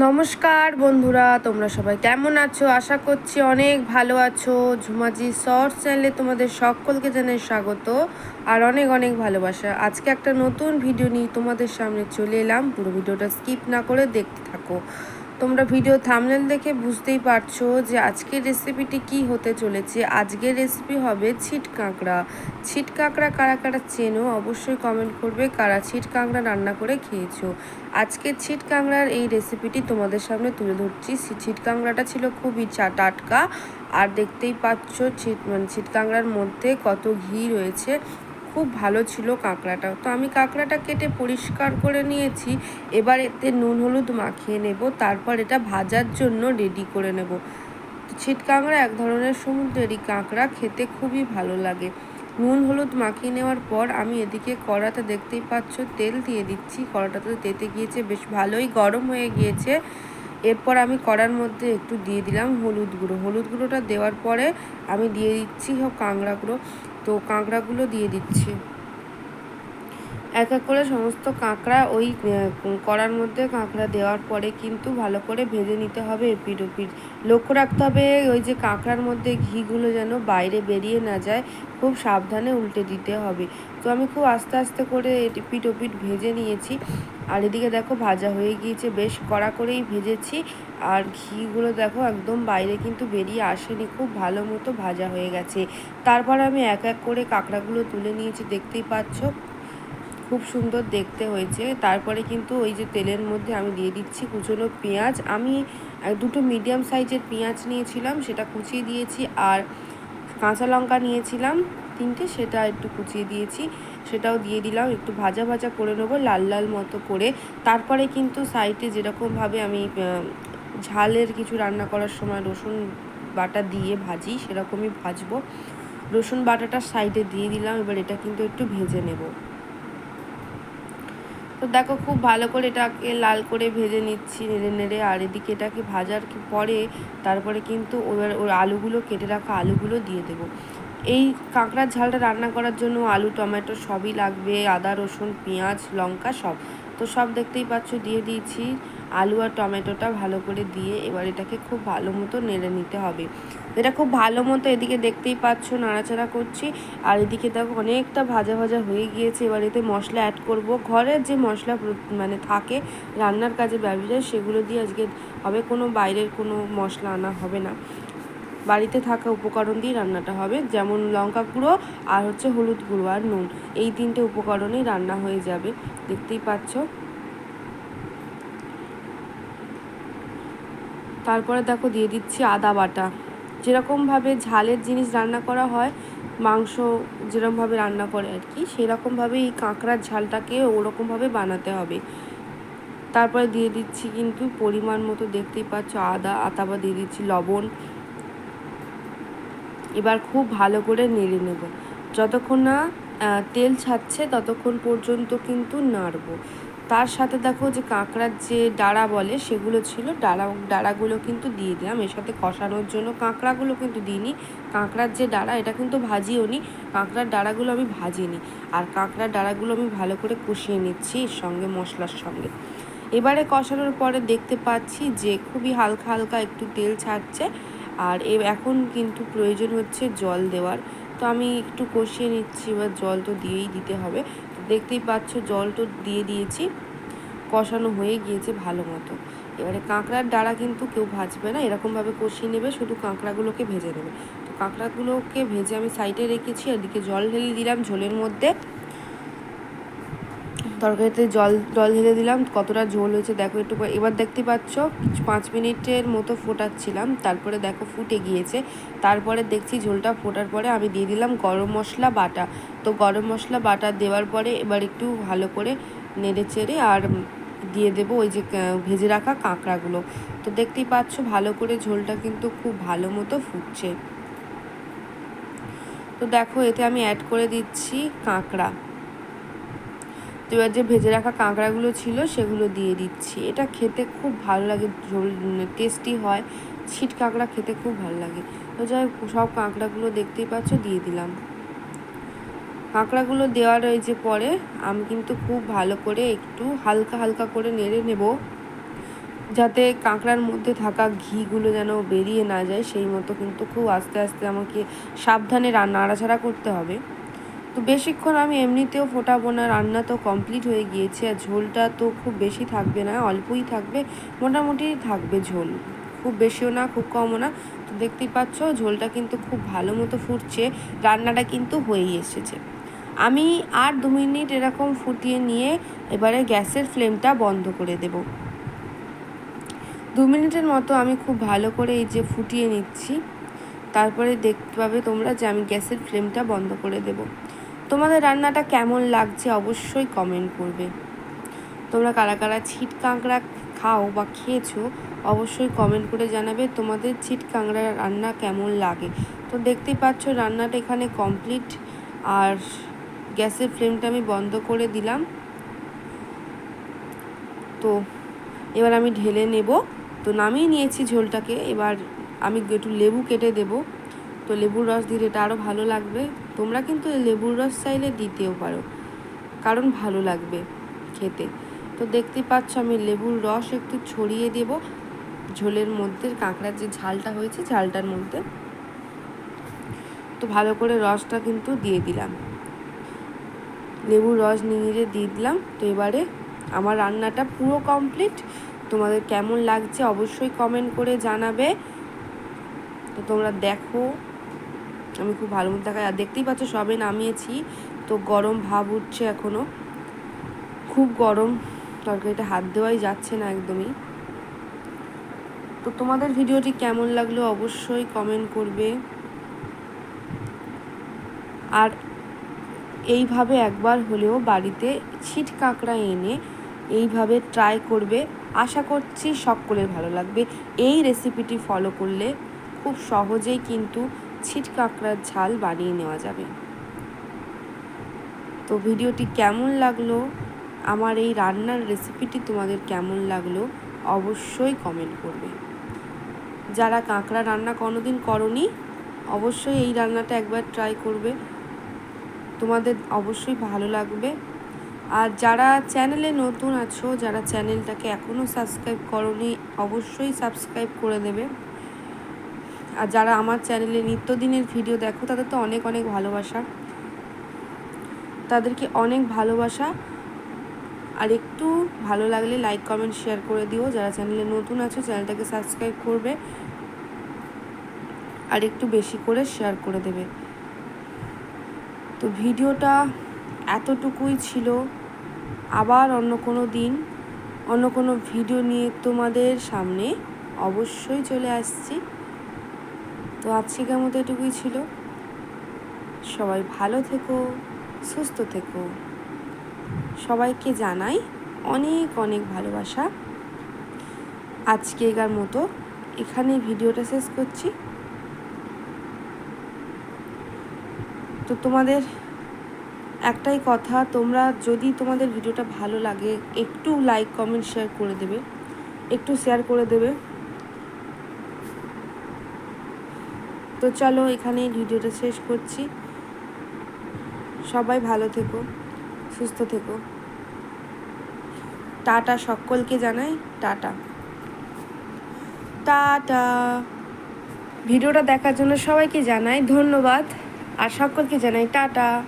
নমস্কার বন্ধুরা, তোমরা সবাই কেমন আছো? আশা করছি অনেক ভালো আছো। ঝুমাজি শর্টস চ্যানেলে তোমাদের সকলকে জানাই স্বাগত আর অনেক অনেক ভালোবাসা। আজকে একটা নতুন ভিডিও নিয়ে তোমাদের সামনে চলে এলাম। পুরো ভিডিওটা স্কিপ না করে দেখতে থাকো। তোমরা ভিডিও থামলেন দেখে বুঝতেই পারছ যে আজকের রেসিপিটি কি হতে চলেছে। আজকের রেসিপি হবে ছিট কাঁকড়া। ছিট কাঁকড়া কারা কারা চেনো অবশ্যই কমেন্ট করবে। কারা ছিট কাঁকড়া রান্না করে খেয়েছো? আজকের ছিট কাঁকড়ার এই রেসিপিটি তোমাদের সামনে তুলে ধরছি। ছিট কাঁকড়াটা ছিল খুবই চা টাটকা। আর দেখতেই পাচ্ছ ছিট মানে ছিট কাঁকড়ার মধ্যে কত ঘি রয়েছে। খুব ভালো ছিল কাঁকড়াটা। তো আমি কাঁকড়াটা কেটে পরিষ্কার করে নিয়েছি। এবার এতে নুন, হলুদ মাখিয়ে নেব। তারপর এটা ভাজার জন্য রেডি করে নেব। ছিটকাঁকড়া এক ধরনের সমুদ্রেরই কাঁকড়া, খেতে খুবই ভালো লাগে। নুন, হলুদ মাখিয়ে নেওয়ার পর আমি এদিকে কড়াতে দেখতেই পাচ্ছ তেল দিয়ে দিচ্ছি। কড়াটাতে তেতে গিয়েছে, বেশ ভালোই গরম হয়ে গিয়েছে। এরপর আমি কড়ার মধ্যে একটু দিয়ে দিলাম হলুদ গুঁড়ো। হলুদ গুঁড়োটা দেওয়ার পরে আমি দিয়ে দিচ্ছি সব কাঁকড়াগুলো তো কাঁকড়াগুলো দিয়ে দিচ্ছি। এক এক করে সমস্ত কাঁকড়া ওই কড়ার মধ্যে কাঁকড়া দেওয়ার পরে কিন্তু ভালো করে ভেজে নিতে হবে এপিট ওপিট লক্ষ্য রাখতে হবে ওই যে কাঁকড়ার মধ্যে ঘিগুলো যেন বাইরে বেরিয়ে না যায়, খুব সাবধানে উল্টে দিতে হবে। তো আমি খুব আস্তে আস্তে করে এপিট ওপিট ভেজে নিয়েছি। আর এদিকে দেখো ভাজা হয়ে গিয়েছে, বেশ কড়া করেই ভেজেছি। আর ঘিগুলো দেখো একদম বাইরে কিন্তু বেরিয়ে আসেনি, খুব ভালো মতো ভাজা হয়ে গেছে। তারপর আমি এক এক করে কাঁকড়াগুলো তুলে নিয়েছি, দেখতেই পাচ্ছ। খুব সুন্দর দেখতে হয়েছে। তারপরে কিন্তু ওই যে তেলের মধ্যে আমি দিয়ে দিচ্ছি কুচনো পেঁয়াজ। আমি দুটো মিডিয়াম সাইজের পেঁয়াজ নিয়েছিলাম, সেটা কুচিয়ে দিয়েছি আর কাঁচা লঙ্কা নিয়েছিলাম তিনটে, সেটা একটু কুচিয়ে দিয়েছি। সেটাও দিয়ে দিলাম, একটু ভাজা ভাজা করে নেব লাল লাল মতো করে। তারপরে কিন্তু সাইডে যেরকমভাবে আমি ঝালের কিছু রান্না করার সময় রসুন বাটা দিয়ে ভাজি, সেরকমই ভাজবো। রসুন বাটাটা সাইডে দিয়ে দিলাম, এবার এটা কিন্তু একটু ভেজে নেব। তো দেখো খুব ভালো করে এটাকে লাল করে ভেজে নিচ্ছি, নেড়ে নেড়ে। আর এদিকে এটাকে ভাজার পরে তারপরে কিন্তু ওর ওর আলুগুলো কেটে রাখা আলুগুলো দিয়ে দেবো। এই কাঁকড়ার ঝালটা রান্না করার জন্য আলু, টমেটো সবই লাগবে, আদা, রসুন, পেঁয়াজ, লঙ্কা সব। তো সব দেখতেই পাচ্ছ, দিয়ে দিয়েছি। আলু আর টমেটোটা ভালো করে দিয়ে এবার এটাকে খুব ভালো মতো নেড়ে নিতে হবে। এটা খুব ভালো মতো এদিকে দেখতেই পাচ্ছ, নাড়াচাড়া করছি। আর এদিকে দেখো অনেকটা ভাজা ভাজা হয়ে গিয়েছে। এবার এতে মশলা অ্যাড করব। ঘরের যে মশলা মানে থাকে, রান্নার কাজে ব্যবহৃত সেগুলো দিয়ে আজকে হবে কোনো বাইরের কোনো মশলা আনা হবে না। বাড়িতে থাকা উপকরণ দিয়ে রান্নাটা হবে, যেমন লঙ্কা গুঁড়ো আর হচ্ছে হলুদ গুঁড়ো আর নুন। এই তিনটে উপকরণেই রান্না হয়ে যাবে। দেখতেই পাচ্ছ। তারপরে দেখো দিয়ে দিচ্ছি আদা বাটা। যেরকমভাবে ঝালের জিনিস রান্না করা হয়, মাংস যেরকমভাবে রান্না করে আর কি সেরকমভাবে এই কাঁকড়ার ঝালটাকে ওরকমভাবে বানাতে হবে। তারপরে দিয়ে দিচ্ছি কিন্তু পরিমাণ মতো দেখতেই পাচ্ছ আদা, আতাবা দিয়ে দিচ্ছি লবণ। এবার খুব ভালো করে নেড়ে নেব। যতক্ষণ না তেল ছাড়ছে ততক্ষণ পর্যন্ত কিন্তু নাড়বো। তার সাথে দেখো যে কাঁকড়ার যে ডাড়া বলে, সেগুলো ছিল। ডাড়া, ডাড়াগুলো কিন্তু দিয়ে দিলাম। এর সাথে কষানোর জন্য কাঁকড়াগুলো কিন্তু দিইনি। কাঁকড়ার যে ডাড়া, এটা কিন্তু ভাজিও নি। কাঁকড়ার ডাড়াগুলো আমি ভাজিনি আর কাঁকড়ার ডাড়াগুলো আমি ভালো করে কষিয়ে নিচ্ছি এর সঙ্গে, মশলার সঙ্গে। এবারে কষানোর পরে দেখতে পাচ্ছি যে খুবই হালকা হালকা একটু তেল ছাড়ছে। আর এ, এখন কিন্তু প্রয়োজন হচ্ছে জল দেওয়ার। তো আমি একটু কষিয়ে নিচ্ছি, এবার জল তো দিয়েই দিতে হবে। দেখতেই পাচ্ছ, জল তো দিয়ে দিয়েছি। কষানো হয়ে গিয়েছে ভালো মতো। এবারে কাঁকড়ার ডাড়া কিন্তু কেউ ভাজবে না, এরকমভাবে কষিয়ে নেবে, শুধু কাঁকড়াগুলোকে ভেজে দেবে তো কাঁকড়াগুলোকে ভেজে আমি সাইডে রেখেছি, এদিকে জল ঢেলে দিলাম ঝোলের মধ্যে। তরকারিতে জল জল ঢেলে দিলাম, কতটা ঝোল হয়েছে দেখো একটু এবার দেখতে পাচ্ছ, পাঁচ মিনিটের মতো ফোটাচ্ছিলাম, তারপরে দেখো ফুটে গিয়েছে, তারপরে দেখছি ঝোলটা ফোটার পরে আমি দিয়ে দিলাম গরম মশলা বাটা, তো গরম মশলা বাটা দেওয়ার পরে এবার একটু ভালো করে নেড়ে চেড়ে আর দিয়ে দেবো ওই যে ভেজে রাখা কাঁকড়াগুলো, তো দেখতেই পাচ্ছ ভালো করে ঝোলটা কিন্তু খুব ভালো মতো ফুটছে। তো দেখো এতে আমি অ্যাড করে দিচ্ছি কাঁকড়া। তো এবার যে ভেজে রাখা কাঁকড়াগুলো ছিল, সেগুলো দিয়ে দিচ্ছি। এটা খেতে খুব ভালো লাগে, ঝোল টেস্টি হয়। ছিট কাঁকড়া খেতে খুব ভালো লাগে। তো যাই সব কাঁকড়াগুলো দেখতেই পাচ্ছ, দিয়ে দিলাম। কাঁকড়াগুলো দেওয়ার যে পরে, আমি কিন্তু খুব ভালো করে একটু হালকা হালকা করে নেড়ে নেব। যাতে কাঁকড়ার মধ্যে থাকা ঘিগুলো যেন বেরিয়ে না যায়, সেই মতো কিন্তু খুব আস্তে আস্তে আমাকে সাবধানে নাড়াচাড়া করতে হবে। তো বেশিক্ষণ আমি এমনিতেও ফোটাবো না, রান্না তো কমপ্লিট হয়ে গিয়েছে আর ঝোলটা তো খুব বেশি থাকবে না, অল্পই থাকবে, মোটামুটি থাকবে ঝোল। খুব বেশিও না, খুব কমও না। তো দেখতেই পাচ্ছ, ঝোলটা কিন্তু খুব ভালো মতো ফুটছে, রান্নাটা কিন্তু হয়েই এসেছে। আমি আর দু মিনিট এরকম ফুটিয়ে নিয়ে এবারে গ্যাসের ফ্লেমটা বন্ধ করে দেব। দু মিনিটের মতো আমি খুব ভালো করে এই যে ফুটিয়ে নিচ্ছি। তারপরে দেখতে পাবে তোমরা যে আমি গ্যাসের ফ্লেমটা বন্ধ করে দেব। তোমাদের রান্নাটা কেমন লাগছে অবশ্যই কমেন্ট করবে। তোমরা কারা কারা ছিট কাঁকড়া খাও বা খেয়েছো, অবশ্যই কমেন্ট করে জানাবে তোমাদের ছিট কাঁকড়া রান্না কেমন লাগে। তো দেখতেই পাচ্ছ রান্নাটা এখানে কমপ্লিট আর গ্যাসের ফ্লেমটা আমি বন্ধ করে দিলাম। তো এবার আমি ঢেলে নেব। তো নামিয়ে নিয়েছি ঝোলটাকে, এবার আমি একটু লেবু কেটে দেব। তো লেবুর রস দিলে এটা আরও ভালো লাগবে। তোমরা কিন্তু লেবুর রস চাইলে দিতেও পারো, কারণ ভালো লাগবে খেতে। তো দেখতেই পাচ্ছ আমি লেবুর রস একটু ছড়িয়ে দেব, ঝোলের মধ্যে কাঁকড়ার যে ঝালটা হয়েছে ঝালটার মধ্যে। তো ভালো করে রসটা কিন্তু দিয়ে দিলাম। লেবুর রস নিয়ে দিয়ে দিলাম, তো এবারে আমার রান্নাটা পুরো কমপ্লিট। তোমাদের কেমন লাগছে অবশ্যই কমেন্ট করে জানাবে। তো তোমরা দেখো। আমি খুব ভালো মতো দেখাই। আর দেখতেই পাচ্ছ সবে নামিয়েছি। তো গরম ভাব উঠছে এখনও খুব গরম। তরকারিটা হাত দেওয়াই যাচ্ছে না একদমই। তো তোমাদের ভিডিওটি কেমন লাগল অবশ্যই কমেন্ট করবে। আর এইভাবে একবার হলেও বাড়িতে ছিট কাঁকড়া এনে এইভাবে ট্রাই করবে। আশা করছি সকলের ভালো লাগবে। এই রেসিপিটি ফলো করলে খুব সহজেই কিন্তু ছিট কাঁকড়ার ঝাল বানিয়ে নেওয়া যাবে। তো ভিডিওটি কেমন লাগল? আমার এই রান্নার রেসিপিটি তোমাদের কেমন লাগল? অবশ্যই কমেন্ট করবে। যারা কাঁকড়া রান্না কোনোদিন করনি, অবশ্যই এই রান্নাটা একবার ট্রাই করবে। তোমাদের অবশ্যই ভালো লাগবে। আর যারা চ্যানেলে নতুন আছো, যারা চ্যানেলটাকে এখনও সাবস্ক্রাইব করনি, অবশ্যই সাবস্ক্রাইব করে দেবে। আর যারা আমার চ্যানেলে নিত্যদিনের ভিডিও দেখো, তাদের তো অনেক অনেক ভালোবাসা। তাদেরকে অনেক ভালোবাসা। আর একটু ভালো লাগলে লাইক কমেন্ট শেয়ার করে দিও। যারা চ্যানেলে নতুন আছো, চ্যানেলটাকে সাবস্ক্রাইব করবে। আর একটু বেশি করে শেয়ার করে দেবে। তো ভিডিওটা এতটুকুই ছিল। আবার অন্য কোনো দিন, অন্য কোনো ভিডিও নিয়ে তোমাদের সামনে অবশ্যই চলে আসছি। তো আজকের মতো এটুকুই ছিল। সবাই ভালো থেকো, সুস্থ থেকো। সবাইকে জানাই অনেক অনেক ভালোবাসা। আজকেকার মতো এখানে ভিডিওটা শেষ করছি। তো তোমাদের একটাই কথা, তোমরা যদি তোমাদের ভিডিওটা ভালো লাগে, একটু লাইক কমেন্ট শেয়ার করে দেবে। একটু শেয়ার করে দেবে। তো চলো এখানে ভিডিওটা শেষ করছি। সবাই ভালো থেকো, সুস্থ থেকো। টাটা সকলকে জানাই, টাটা। টাটা। ভিডিওটা দেখার জন্য সবাইকে জানাই ধন্যবাদ, আর সকলকে জানাই টাটা।